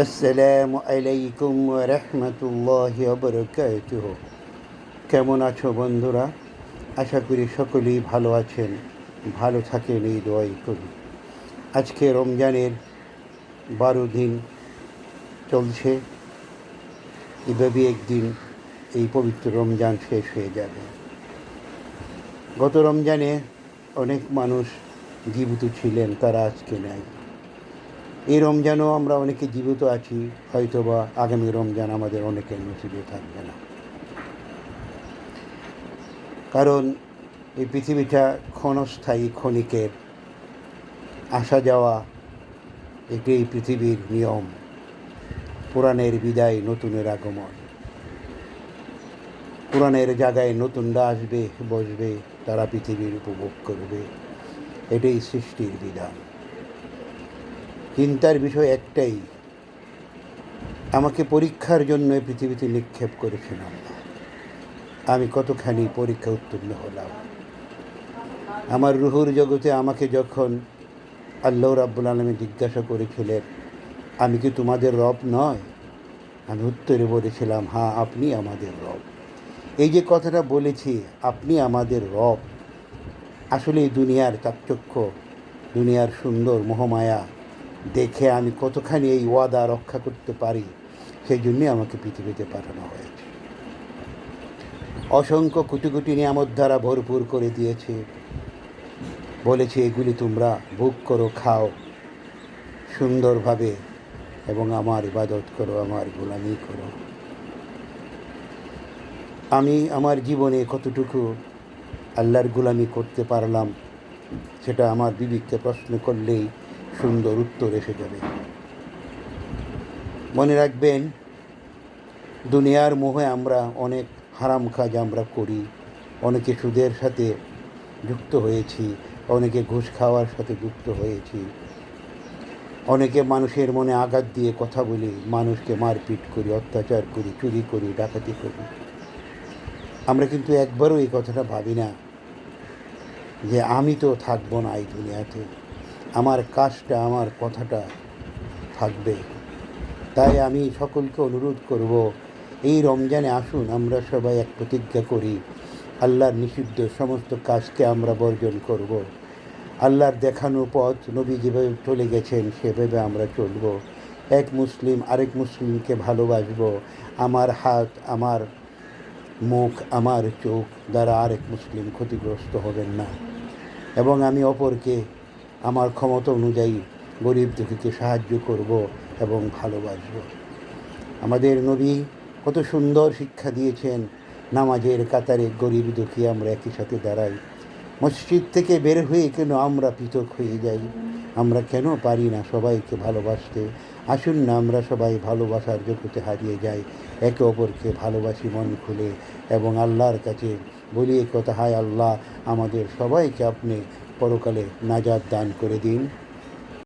আসসালামু আলাইকুম রহমতুল্লাহ বরকাতুহ। কেমন আছো বন্ধুরা? আশা করি সকলেই ভালো আছেন, ভালো থাকেন, এই দোয়াই করি। আজকে রমজানের বারো দিন চলছে। এভাবে একদিন এই পবিত্র রমজান শেষ হয়ে যাবে। গত রমজানে অনেক মানুষ জীবিত ছিলেন, তারা আজকে নাই। এই রমজানও আমরা অনেকে জীবিত আছি, হয়তোবা আগামী রমজান আমাদের অনেকের নসিবে থাকবে না। কারণ এই পৃথিবীটা ক্ষণস্থায়ী ক্ষণিকের আসা যাওয়া, এটি এই পৃথিবীর নিয়ম, পুরাণের বিদায় নতুনের আগমন। পুরাণের জায়গায় নতুনরা আসবে, বসবে, তারা পৃথিবীর উপভোগ করবে, এটাই সৃষ্টির বিধান। চিন্তার বিষয় একটাই, আমাকে পরীক্ষার জন্য পৃথিবীতে নিক্ষেপ করেছেন আল্লাহ। আমি কতখানি পরীক্ষা উত্তীর্ণ হলাম। আমার রুহুর জগতে আমাকে যখন আল্লাহ রাব্বুল আলমী জিজ্ঞাসা করেছিলেন, আমি কি তোমাদের রব নয়? আমি উত্তরে বলেছিলাম হ্যাঁ আপনি আমাদের রব। এই যে কথাটা বলেছি, আপনি আমাদের রব। আসলে দুনিয়ার চাকচক্য দুনিয়ার সুন্দর মোহমায়া দেখে আমি কতখানি এই ওয়াদা রক্ষা করতে পারি, সেই জন্যই আমাকে পৃথিবীতে পাঠানো হয়েছে। অসংখ্য কোটি কোটি নিয়ামত দ্বারা ভরপুর করে দিয়েছে। বলেছে, এগুলি তোমরা ভোগ করো, খাও, সুন্দরভাবে এবং আমার ইবাদত করো, আমার গোলামি করো। আমি আমার জীবনে কতটুকু আল্লাহর গোলামি করতে পারলাম, সেটা আমার বিবিককে প্রশ্ন করলেই সুন্দর উত্তর এসে যাবে। মনে রাখবেন, দুনিয়ার মোহে আমরা অনেক হারাম কাজ আমরা করি, অনেকে সুদের সাথে যুক্ত হয়েছি, অনেকে ঘুষ খাওয়ার সাথে যুক্ত হয়েছি। অনেকে মানুষের মনে আঘাত দিয়ে কথা বলি মানুষকে মারপিট করি, অত্যাচার করি, চুরি করি, ডাকাতি করি। আমরা কিন্তু একবারও এই কথাটা ভাবি না যে আমি তো থাকব না এই দুনিয়াতে। আমার কাজটা, আমার কথাটা থাকবে। তাই আমি সকলকে অনুরোধ করব, এই রমজানে আসুন, আমরা সবাই এক প্রতিজ্ঞা করি, আল্লাহর নিষিদ্ধ সমস্ত কাজকে আমরা বর্জন করব। আল্লাহর দেখানো পথ, নবী যেভাবে চলে গেছেন, সেভাবে আমরা চলব। এক মুসলিম আরেক মুসলিমকে ভালোবাসব, আমার হাত, আমার মুখ, আমার চোখ দ্বারা আরেক মুসলিম ক্ষতিগ্রস্ত হবেন না। এবং আমি অপরকে আমার ক্ষমতা অনুযায়ী গরিব দুঃখীকে সাহায্য করব এবং ভালোবাসব। আমাদের নবী কত সুন্দর শিক্ষা দিয়েছেন, নামাজের কাতারে গরিব দুঃখী আমরা একই সাথে দাঁড়াই। মসজিদ থেকে বের হয়ে কেন আমরা পৃথক হয়ে যাই? আমরা কেন পারি না সবাইকে ভালোবাসতে? আসুন না আমরা সবাই ভালোবাসার জগতে হারিয়ে যাই। একে অপরকে ভালোবাসি মন খুলে এবং আল্লাহর কাছে বলি কথা হায় আল্লাহ, আমাদের সবাইকে আপনি পরকালে নাজাদ দান করে দিন।